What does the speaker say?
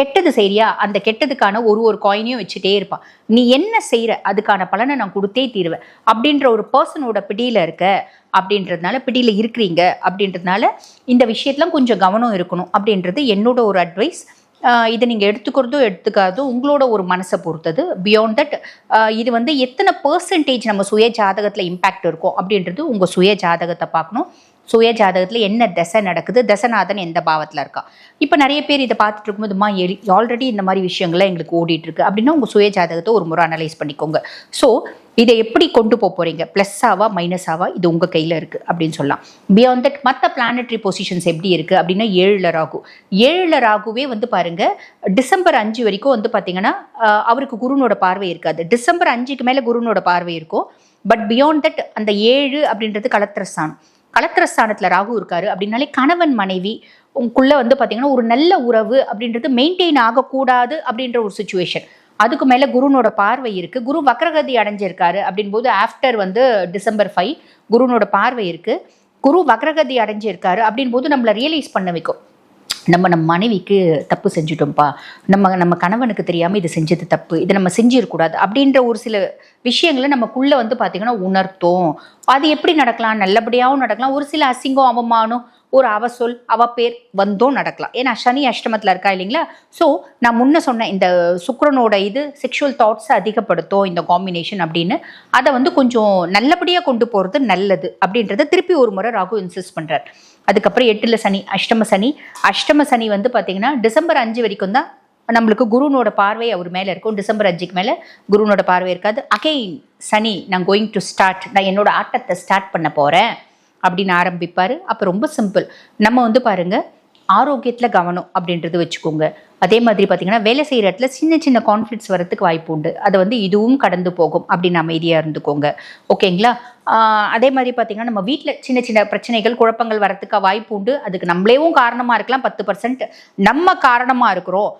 கெட்டது செய்றியா? அந்த கெட்டதுக்கான ஒரு ஒரு காயினையும் வச்சுட்டே இருப்பான். நீ என்ன செய்யற அதுக்கான பலனை நான் கொடுத்தே தீருவேன். அப்படின்ற ஒரு பர்சனோட பிடியில இருக்க அப்படின்றதுனால பிடியில இருக்கிறீங்க. அப்படின்றதுனால இந்த விஷயத்துல கொஞ்சம் கவனம் இருக்கணும். அப்படின்றது என்னோட ஒரு அட்வைஸ் இதை நீங்கள் எடுத்துக்கிறதோ எடுத்துக்காதோ உங்களோட ஒரு மனசை பொறுத்தது. பியாண்ட் தட் இது வந்து எத்தனை பர்சன்டேஜ் நம்ம சுய ஜாதகத்தில் இம்பேக்ட் இருக்கும் அப்படின்றது உங்கள் சுய ஜாதகத்தை பார்க்கணும். சுய ஜாதகத்தில் என்ன தசை நடக்குது? தசநாதன் எந்த பாவத்தில் இருக்கா? இப்போ நிறைய பேர் இதை பார்த்துட்டு இருக்கும்போதுமா ஆல்ரெடி இந்த மாதிரி விஷயங்கள்லாம் எங்களுக்கு ஓடிட்டு இருக்கு அப்படின்னா உங்கள் சுய ஜாதகத்தை ஒரு முறை அனலைஸ் பண்ணிக்கோங்க. ஸோ இதை எப்படி கொண்டு போக போகிறீங்க ப்ளஸ்ஸாவா மைனஸாவா இது உங்கள் கையில் இருக்குது அப்படின்னு சொல்லலாம். பியாண்ட் தட் மற்ற பிளானட்ரி பொசிஷன்ஸ் எப்படி இருக்குது அப்படின்னா ஏழில் ராகு. ஏழில் ராகுவே வந்து பாருங்க டிசம்பர் அஞ்சு வரைக்கும் வந்து பார்த்தீங்கன்னா அவருக்கு குருனோட பார்வை இருக்காது. டிசம்பர் அஞ்சுக்கு மேலே குருனோட பார்வை இருக்கும். பட் பியாண்ட் தட் அந்த ஏழு அப்படின்றது கலத்திரஸ்தானம் கலத்திரஸ்தானத்தில் ராகு இருக்காரு. அப்படின்னாலே கணவன் மனைவி உங்களுக்குள்ள வந்து பார்த்தீங்கன்னா ஒரு நல்ல உறவு அப்படின்றது மெயின்டைன் ஆகக்கூடாது அப்படின்ற ஒரு சுச்சுவேஷன் அதுக்கு மேலே குருனோட பார்வை இருக்குது குரு வக்ரகதி அடைஞ்சிருக்காரு அப்படின்போது ஆஃப்டர் வந்து டிசம்பர் ஃபைவ் குருனோட பார்வை இருக்குது குரு வக்ரகதி அடைஞ்சிருக்காரு அப்படின் போது நம்மளை ரியலைஸ் பண்ண வைக்கும். நம்ம நம்ம மனைவிக்கு தப்பு செஞ்சுட்டோம்ப்பா. நம்ம நம்ம கணவனுக்கு தெரியாமல் இது செஞ்சது தப்பு. இதை நம்ம செஞ்சிடக்கூடாது அப்படின்ற ஒரு சில விஷயங்களை நமக்குள்ளே வந்து பார்த்திங்கன்னா உணர்த்தும். அது எப்படி நடக்கலாம்? நல்லபடியாகவும் நடக்கலாம். ஒரு சில அசிங்கம் அவமானம் ஒரு அவ சொல் அவ பேர் வந்தோம் நடக்கலாம். ஏன்னா சனி அஷ்டமத்தில் இருக்கா இல்லைங்களா? ஸோ நான் முன்ன சொன்ன இந்த சுக்கரனோட இது செக்ஷுவல் தாட்ஸை அதிகப்படுத்தும் இந்த காம்பினேஷன் அப்படின்னு அதை வந்து கொஞ்சம் நல்லபடியாக கொண்டு போகிறது நல்லது அப்படின்றத திருப்பி ஒரு முறை ராகு இன்சிஸ்ட் பண்ணுறார் அதுக்கப்புறம் எட்டில் சனி அஷ்டம சனி. அஷ்டம சனி வந்து பார்த்தீங்கன்னா டிசம்பர் அஞ்சு வரைக்கும் தான் நம்மளுக்கு குருனோட பார்வை அவர் மேலே இருக்கும். டிசம்பர் அஞ்சுக்கு மேலே குருனோட பார்வை இருக்காது. அகைன் சனி நான் கோயிங் டு ஸ்டார்ட் நான் என்னோட ஆட்டத்தை ஸ்டார்ட் பண்ண போகிறேன் அப்படின்னு ஆரம்பிப்பார். அப்போ ரொம்ப சிம்பிள் நம்ம வந்து பாருங்க ஆரோக்கியத்தில் கவனம் அப்படின்றது வச்சுக்கோங்க. அதே மாதிரி பார்த்தீங்கன்னா வேலை செய்கிற இடத்துல சின்ன சின்ன கான்ஃப்ளிக்ஸ் வரத்துக்கு வாய்ப்பு உண்டு. அதை வந்து இதுவும் கடந்து போகும் அப்படின்னு அமைதியாக இருந்துக்கோங்க. ஓகேங்களா அதே மாதிரி பார்த்தீங்கன்னா நம்ம வீட்டில் சின்ன சின்ன பிரச்சனைகள் குழப்பங்கள் வரத்துக்கு வாய்ப்பு உண்டு. அதுக்கு நம்மளேவும் காரணமாக இருக்கலாம் பத்து பர்சன்ட் நம்ம காரணமாக இருக்கிறோம்.